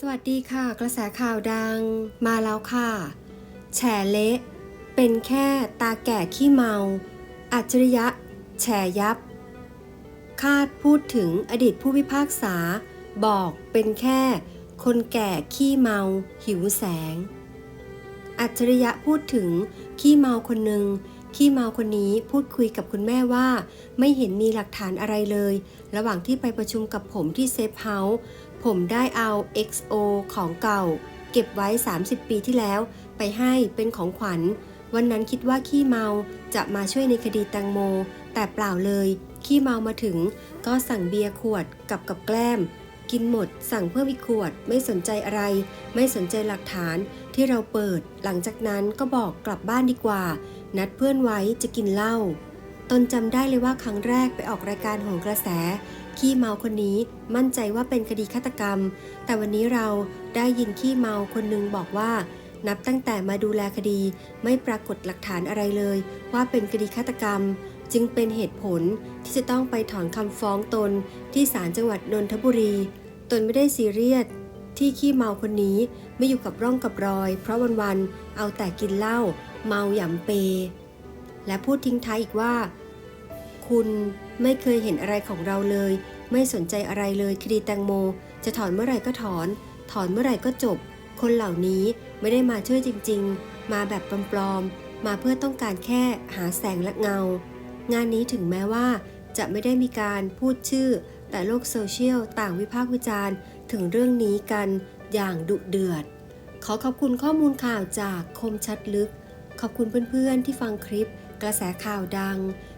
สวัสดีค่ะ กระแสข่าวดังมาแล้วค่ะ แฉเละ เป็นแค่ตาแก่ขี้เมา อัจฉริยะ แฉยับ คาดพูดถึงอดีตผู้พิพากษา บอกเป็นแค่คนแก่ขี้เมา หิวแสง อัจฉริยะพูดถึงขี้เมาคนหนึ่งขี้เมาคนนี้พูดคุยกับคุณแม่ว่า ไม่เห็นมีหลักฐานอะไรเลย ระหว่างที่ไปประชุมกับผมที่เซฟเฮาส์ ผมได้เอา XO ของเก่า เก็บไว้ 30 ปีที่แล้ว ไปให้เป็นของขวัญ วันนั้นคิดว่าขี้เมาจะมาช่วยในคดีแตงโม แต่เปล่าเลย ขี้เมามาถึง ก็สั่งเบียร์ขวดกับกับแกล้ม กินหมด สั่งเพิ่มอีกขวด ไม่สนใจอะไร ไม่สนใจหลักฐานที่เราเปิด หลังจากนั้นก็บอกกลับบ้านดีกว่า นัดเพื่อนไว้จะกินเหล้า ตนจำได้เลยว่าครั้งแรกไปออกรายการโหนกระแส ขี้เมาคนนี้มั่นใจว่าเป็นคดีฆาตกรรม แต่วันนี้เราได้ยินขี้เมาคนหนึงบอกว่า นับตั้งแต่มาดูแลคดี ไม่ปรากฏหลักฐานอะไรเลย ว่าเป็นคดีฆาตกรรม จึงเป็นเหตุผลที่จะต้องไปถอนคำฟ้องตนที่ศาลจังหวัดนนทบุรี ตนไม่ได้ซีเรียสที่ขี้เมาคนนี้ไม่อยู่กับร่องกับรอย เพราะวันๆเอาแต่กินเหล้าเมาหยำเปและพูดทิ้งท้ายอีกว่า คุณไม่เคยเห็นอะไรของเราเลย ไม่สนใจอะไรเลยคดีแตงโม จะถอนเมื่อไหร่ก็ถอน ถอนเมื่อไหร่ก็จบ คนเหล่านี้ไม่ได้มาช่วยจริง ๆ มาแบบปลอมๆมาเพื่อต้องการแค่หาแสงและเงา งานนี้ถึงแม้ว่า จะไม่ได้มีการพูดชื่อ แต่โลกโซเชียลต่างวิพากษ์วิจารณ์ถึงเรื่องนี้กันอย่างดุเดือด ขอขอบคุณข้อมูลข่าวจากคมชัดลึก ขอบคุณเพื่อนๆที่ฟังคลิป กระแสข่าวดัง